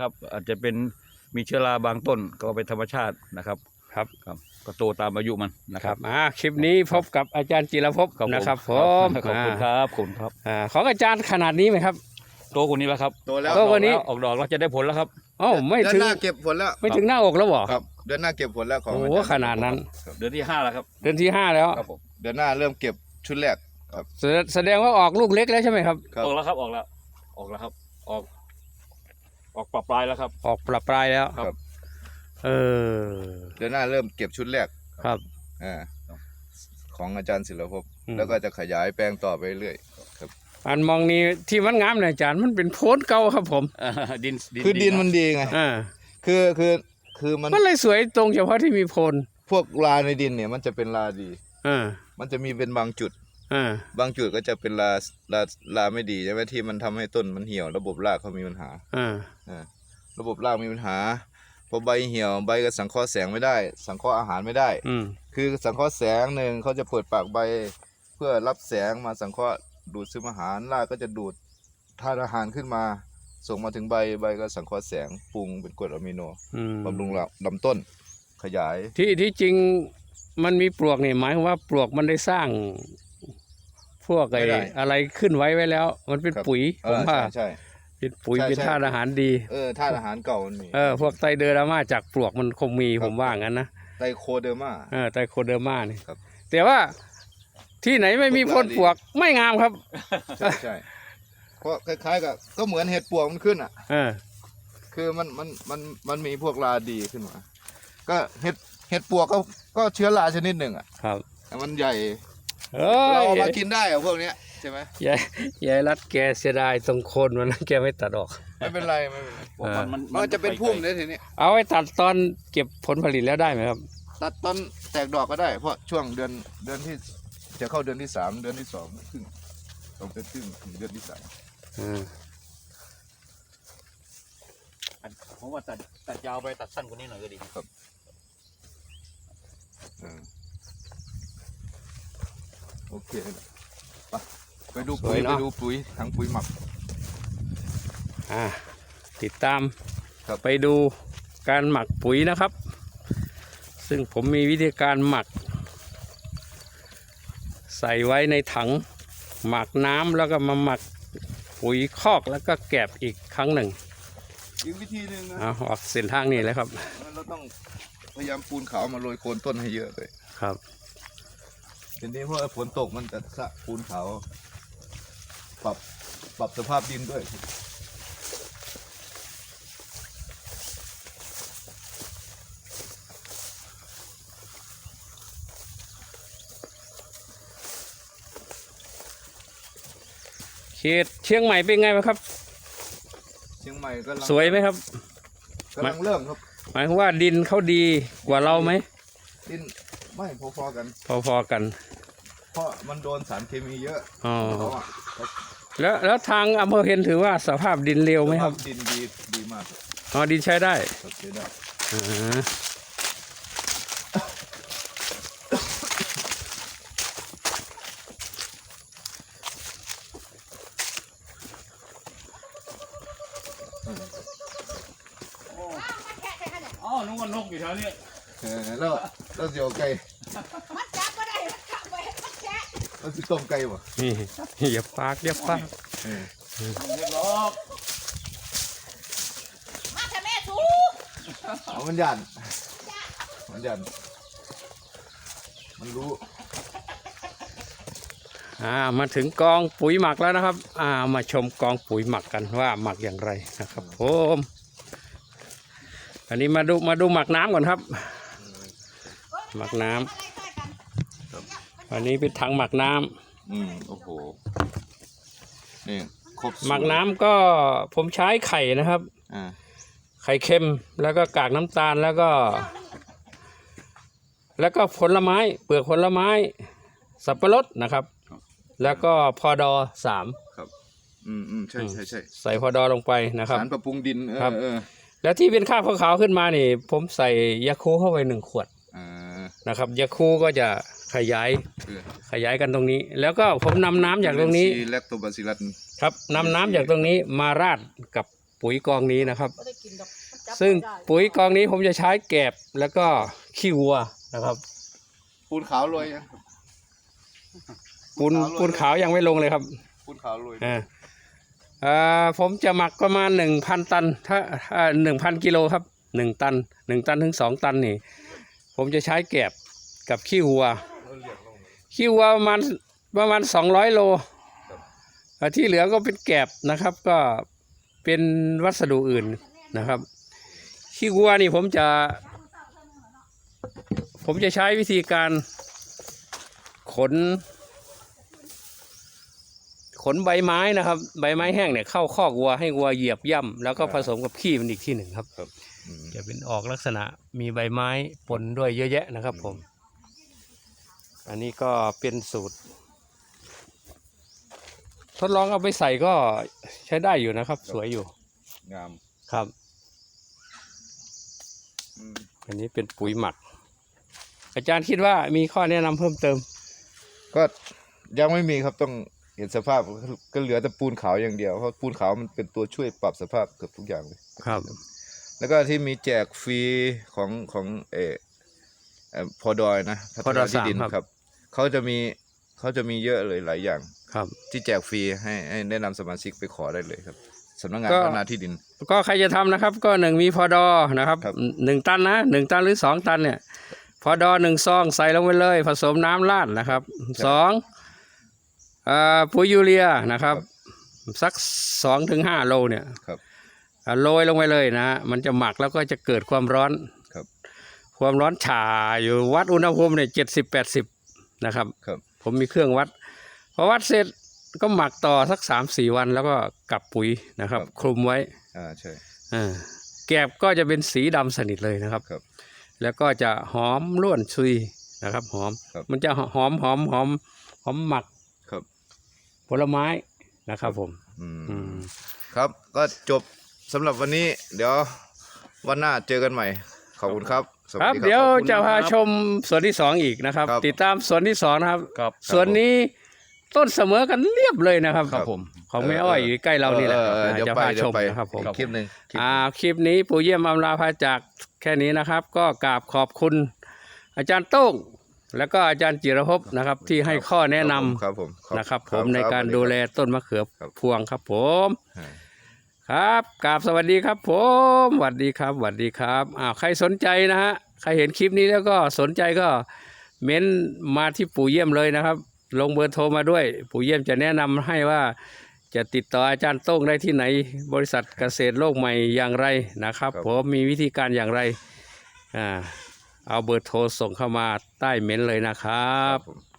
ครับอาจจะเป็นมีเชื้อราบางต้นก็เป็นธรรมชาตินะครับครับครับก็โตตามอายุมันนะคครัรับบอ่าคลิปนี้พบกับอาจารย์จิรภพครับผมนะครับผมขอบคุณครับขอบคุณครับ อ่าของอาจารย์ขนาดนี้ไหมครับ โตกว่านี้แล้วครับโตแล้วโตกว่านี้ ออกดอกแล้วจะได้ผลแล้วครับ อ๋อไม่เดือนถึงหน้าเก็บผลแล้วไม่ถึงหน้าอกแล้วเหรอ ครับเดือนหน้าเก็บผลแล้วของโอ้โหจรย์ขนาดนั้นครับเดือนที่ห้าแล้วครับเดือนที่ห้าแล้วครับผมเดือนหน้าเริ่มเก็บชุดแรกครับ แสดแสดงว่าออกลูกเล็กแล้วใช่ไหมครับ ครับ ออกแล้วครับออกแล้ว ออกแล้วครับ ออก ออกปรับปลายแล้วครับ ออกปรับปลายแล้วครับ เออเดือนหน้าเริ่มเก็บชุดแรกครับอ่าของอาจารย์ศิลภพอืมแล้วก็จะขยายแปลงต่อไปเรื่อยอันมองนี้ที่มันงามเนี่ยอาจารย์มันเป็นโพนเก่าครับผมเอ่อดินคือดินมันดีไงอ่าคือคือคือมันมันเลยสวยตรงเฉพาะที่มีโพนพวกลาในดินเนี่ย มันจะเป็นลาดีอ่ามันจะมีเป็นบางจุดอ่า บางจุดก็จะเป็นลาลาลาไม่ดีใช่ไหมที่มันทำให้ต้นมันเหี่ยว ระบบรากเขามีปัญหาอ่าอ่าระบบรากมีปัญหาพอใบเหี่ยวใบก็สังเคราะห์แสงไม่ได้ สังเคราะห์อาหารไม่ได้ อืมคือสังเคราะห์แสงหนึ่งเขาจะเปิดปากใบ เพื่อรับแสงมาสังเคราะห์ดูดซึมอาหารรากก็จะดูดธาตุอาหารขึ้นมา ส่งมาถึงใบใบก็สังเคราะห์แสงปรุงเป็นกรดอะมิโนอืมบำรุงลำลำต้นขยายที่ที่จริงมันมีปลวกนี่หมายความว่าปลวกมันได้สร้างพ วกไอ้ไม่ได้อะไรขึ้นไว้ไว้แล้ว มันเป็นครับปุ๋ยเอผมอว่าใช่ใช่ เป็นปุ๋ยใช่เป็นใช่ ธาตุอาหารดี เออธาตุอาหารเก่ามันมี เออพวกไตเดอรามาจากปลวกมันคงมีครับ ผมว่างั้นนะไตโคเดอร์มา เออไตโคเดอร์มานี่ครับ แต่ว่าที่ไหนไม่มีพวกพ่นลาดีปลวกไม่งามครับ ใช่ใช่เพราะคล้ายๆกับก็เหมือนเห็ดปวกมันขึ้นอะ เออ คือมันมันมันมันมีพวกราดีขึ้นมา ก็เห็ดเห็ดปวกก็ก็เชื้อราชนิดหนึ่งอะครับ แต่มันใหญ่ เอ้เรายเอามากินได้เหรอะพวกเนี้ยใช่ไหมยายยายรัดแกเสียดายตรงโคนมันนะแกไม่ตัดออก ไม่เป็นไรไม่เป็นไรผมมันมันมันจะเป็นพุ่มเลยทีนี้เอาไว้ตัดตอนเก็บผลผลิตแล้วได้ไหมครับ ตัดต้นแตกดอกก็ได้ เพราะช่วงเดือนเดือนที่จะเข้าเดือนที่สามเดือนที่สองครึ่งสองเดือนครึ่งถึงเดือนที่สามอืมผมว่าตัดตัดยาวไปตัดสั้นกว่านี้หน่อยก็ดีเออ โอเคไปไปดูปุ๋ยไปดูปุ๋ยทั้งปุ๋ยหมักอ่าติดตามครับไปดูการหมักปุ๋ยนะครับ ซึ่งผมมีวิธีการหมัก ใส่ไว้ในถังหมักน้ำแล้วก็มาหมักปุ๋ยคอกแล้วก็แกบอีกครั้งหนึ่งอีกวิธีหนึ่งนะเอาออกเส้นทางนี้เลยครับเราต้องพยายามปูนขาวมาโรยโคนต้นให้เยอะเลยครับ ทีนี้เพราะว่าฝนตกมันจะสะปูนขาวปรับปรับสภาพดินด้วยเขตเชียงใหม่เป็นไงบ้างครับ เชียงใหม่กำลังสวยไหมครับกำลังเริ่มครับ หมายความว่าดินเขาดีกว่าเราไหมดิน ไม่พอๆกัน พอๆกัน เพราะมันโดนสารเคมีเยอะอ๋อเพราะว่าแล้วแล้วทางอำเภอเพ็ญถือว่าสภาพดินเร็วไหมครับสภาพดินดีดีมากครับอ๋อดินใช้ได้ครับใช้ได้ อ่า อ๋อนึกว่านกอยู่แถวนี้ เออแล้วแล้วเสียวไก่มันจับก็ได้มันขับไปมันแฉะแล้วสิต้มไก่บ่นี่อย่าปากอย่าปากเออเรียบร้อยมาทำแม่สูเอามันยันมันยันมันรู้อ่ามาถึงกองปุ๋ยหมักแล้วนะครับ อ่ามาชมกองปุ๋ยหมักกันว่าหมักอย่างไรนะครับผมอันนี้มาดูมาดูหมักน้ำก่อนครับ หมักน้ำอันนี้เป็นถังหมักน้ำอืมโอ้โหนี่ครบสูตรหมักน้ำก็ผมใช้ไข่นะครับ อ่าไข่เค็มแล้วก็กากน้ำตาลแล้วก็ แล้วก็ผลไม้ เปลือกผลไม้ สับปะรดนะครับ แล้วก็พอดอสามครับอืมอืมใช่ใช่ใช่ใส่พอดอลงไปนะครับ สารปรับปรุงดินเออครับ เออแล้วที่เป็นข้าวขาวๆขึ้นมานี่ ผมใส่ยาคูเข้าไปหนึ่งขวดอ่า นะครับยาคูก็จะขยายเออขยายกันตรงนี้ แล้วก็ผมนำน้ำจากตรงนี้แลคโตบาซิลัสครับนำน้ำจากตรงนี้มาราดกับปุ๋ยกองนี้นะครับบ่ได้กินดอกมันจับซึ่งบ่ได้ปุ๋ยกองนี้ผมจะใช้แกบแล้วก็ขี้วัวนะครับปูนขาวโรยยังปูนขาวเลยปูนขาวยังไม่ลงเลยครับปูนขาวโรยอ่าอ่าผมจะหมักประมาณหนึ่งพันตันถ้าหนึ่งพันกิโลครับหนึ่งตันหนึ่งตันถึงสองตันนี่ ผมจะใช้แกบกับขี้วัว ขี้วัวประมาณประมาณสองร้อยโลอ่าที่เหลือก็เป็นแกบนะครับก็เป็นวัสดุอื่นนะครับ ขี้วัวนี่ผมจะ ผมจะใช้วิธีการขน ขนใบไม้นะครับ ใบไม้แห้งเนี่ยเข้าคอกวัวให้วัวเหยียบย่ำแล้วก็ผสมกับขี้มันอีกที่หนึ่งครับอืม จะเป็นออกลักษณะมีใบไม้ปนด้วยเยอะแยะนะครับผม อันนี้ก็เป็นสูตร ทดลองเอาไปใส่ก็ใช้ได้อยู่นะครับ สวยอยู่ งามครับอืมอันนี้เป็นปุ๋ยหมัก อาจารย์คิดว่ามีข้อแนะนำเพิ่มเติม ก็ยังไม่มีครับต้องเห็นสภาพก็เหลือแต่ปูนขาวอย่างเดียวเพราะปูนขาวมันเป็นตัวช่วยปรับสภาพเกือบทุกอย่างเลยครับ แล้วก็ที่มีแจกฟรีของของเออเอ่อพอดอยนะพัฒพอดนาอยที่ดินสามครับครับ เขาจะมีเขาจะมีเยอะเลยหลายอย่างครับ ที่แจกฟรีให้ให้แนะนำสมาชิกไปขอได้เลยครับสำนักงานก็พัฒนาที่ดิน ก็ใครจะทำนะครับ ก็หนึ่งมีพอดอนะครับครับหนึ่งตันนะหนึ่งตันหรือสองตันเนี่ยพอดอหนึ่งซองใส่ลงไปเลย ผสมน้ำราดนะครับสองอ่าปุ๋ยยูเรียนะครับ สักสองถึงห้าโลเนี่ยครับอ่า โรยลงไปเลยนะมันจะหมักแล้วก็จะเกิดความร้อนครับ ความร้อนฉ่าอยู่วัดอุณหภูมิเนี่ยเจ็ดสิบแปดสิบนะครับครับ ผมมีเครื่องวัดพอวัดเสร็จก็หมักต่อสักสามสี่วันแล้วก็กลับปุ๋ยนะครับ คลุมไว้อ่าใช่อ่าแกบก็จะเป็นสีดำสนิทเลยนะครับครับ แล้วก็จะหอมล้วนซุยนะครับหอมครับมันจะหอมหอมหอมหอมหมักครับ ผลไม้นะครับผม อืมอืมครับก็จบ สำหรับวันนี้เดี๋ยววันหน้าเจอกันใหม่ ขอบคุณครับสวัสครับ ดีเดี๋ยวขอบคุณ จะพาครับชมส่วนที่สองอีกนะครับ ครับ ติดตามส่วนที่สองนะครับครับส่วนนี้ต้นเสมอกันเรียบเลยนะครับครับผม ของแม่อ้อยอยู่ใกล้เรานี่แหละออเออเดี๋ยวจะไปพาเดี๋ชยวมไปนะครับผม อีกคลิปหนึ่งคลิป อ่าคลิปนี้ปู่เยี่ยมอำลาพาจากแค่นี้นะครับ ก็กราบขอบคุณ อาจารย์โต้งแล้วก็อาจารย์จิรภพนะครับ ที่ให้ข้อแนะนำครับผมขอนะครับ ผมในการดูแลต้นมะเขือครับพวงครับผมอ่า ครับกราบสวัสดีครับผมสวัสดีครับสวัสดีครับอ้าวใครสนใจนะฮะใครเห็นคลิปนี้แล้วก็สนใจก็เม้นมาที่ปู่เยี่ยมเลยนะครับ ลงเบอร์โทรมาด้วย ปู่เยี่ยมจะแนะนำให้ว่าจะติดต่ออาจารย์โต้งได้ที่ไหน บริษัทเกษตรโลกใหม่อย่างไรนะครับ ผมมีวิธีการอย่างไรอ่าเอาเบอร์โทรส่งเข้ามาใต้เม้นเลยนะครับผม